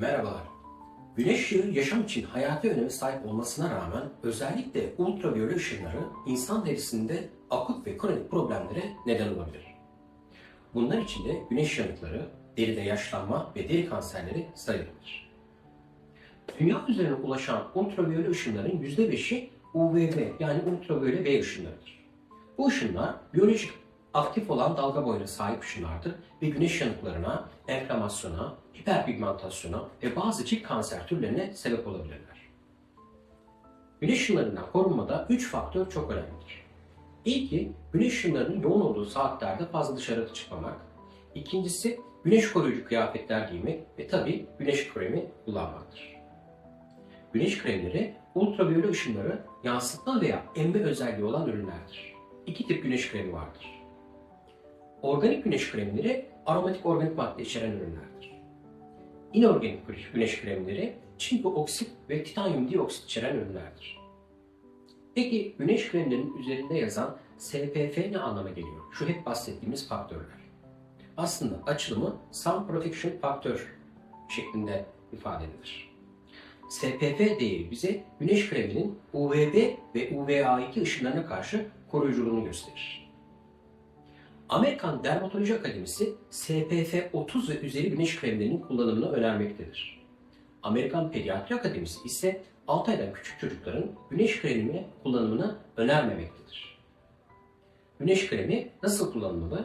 Merhabalar. Güneş ışığı yaşam için hayati öneme sahip olmasına rağmen özellikle ultraviyole ışınları insan derisinde akut ve kronik problemlere neden olabilir. Bunlar içinde güneş yanıkları, deride yaşlanma ve deri kanserleri sayılır. Dünya üzerine ulaşan ultraviyole ışınların %5'i UVB yani ultraviyole B ışınlarıdır. Bu ışınlar biyolojik aktif olan dalga boyuna sahip ışınlardır ve güneş yanıklarına, enflamasyona, hiperpigmentasyona ve bazı cilt kanser türlerine sebep olabilirler. Güneş ışınlarından korunmada 3 faktör çok önemlidir. İlki güneş ışınlarının yoğun olduğu saatlerde fazla dışarı çıkmamak. İkincisi güneş koruyucu kıyafetler giymek ve tabii güneş kremi kullanmaktır. Güneş kremleri ultraviyole ışınları yansıtma veya emme özelliği olan ürünlerdir. İki tip güneş kremi vardır. Organik güneş kremleri aromatik organik madde içeren ürünlerdir. İnorganik güneş kremleri çinko oksit ve titanyum dioksit içeren ürünlerdir. Peki güneş kremlerinin üzerinde yazan SPF ne anlama geliyor? Şu hep bahsettiğimiz faktörler. Aslında açılımı Sun Protection Factor şeklinde ifade edilir. SPF değeri bize güneş kreminin UVB ve UVA2 ışınlarına karşı koruyuculuğunu gösterir. Amerikan Dermatoloji Akademisi SPF 30 ve üzeri güneş kremlerinin kullanımını önermektedir. Amerikan Pediatri Akademisi ise 6 aydan küçük çocukların güneş kremi kullanımını önermemektedir. Güneş kremi nasıl kullanılmalı?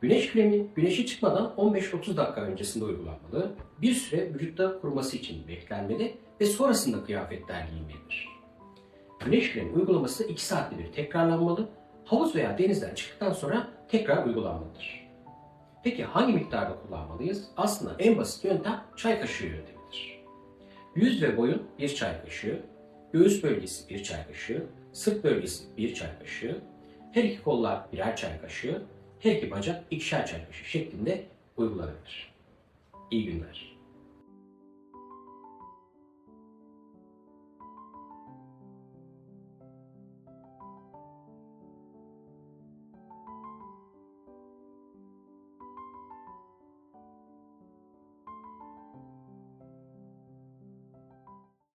Güneş kremi güneşe çıkmadan 15-30 dakika öncesinde uygulanmalı, bir süre vücutta kuruması için beklenmeli ve sonrasında kıyafetler giyilmelidir. Güneş kremi uygulaması 2 saatte bir tekrarlanmalı, havuz veya denizden çıktıktan sonra tekrar uygulanmalıdır. Peki hangi miktarda kullanmalıyız? Aslında en basit yöntem çay kaşığı yöntemidir. Yüz ve boyun 1 çay kaşığı, göğüs bölgesi 1 çay kaşığı, sırt bölgesi 1 çay kaşığı, her iki kollar birer çay kaşığı, her iki bacak ikişer çay kaşığı şeklinde uygulanabilir. İyi günler.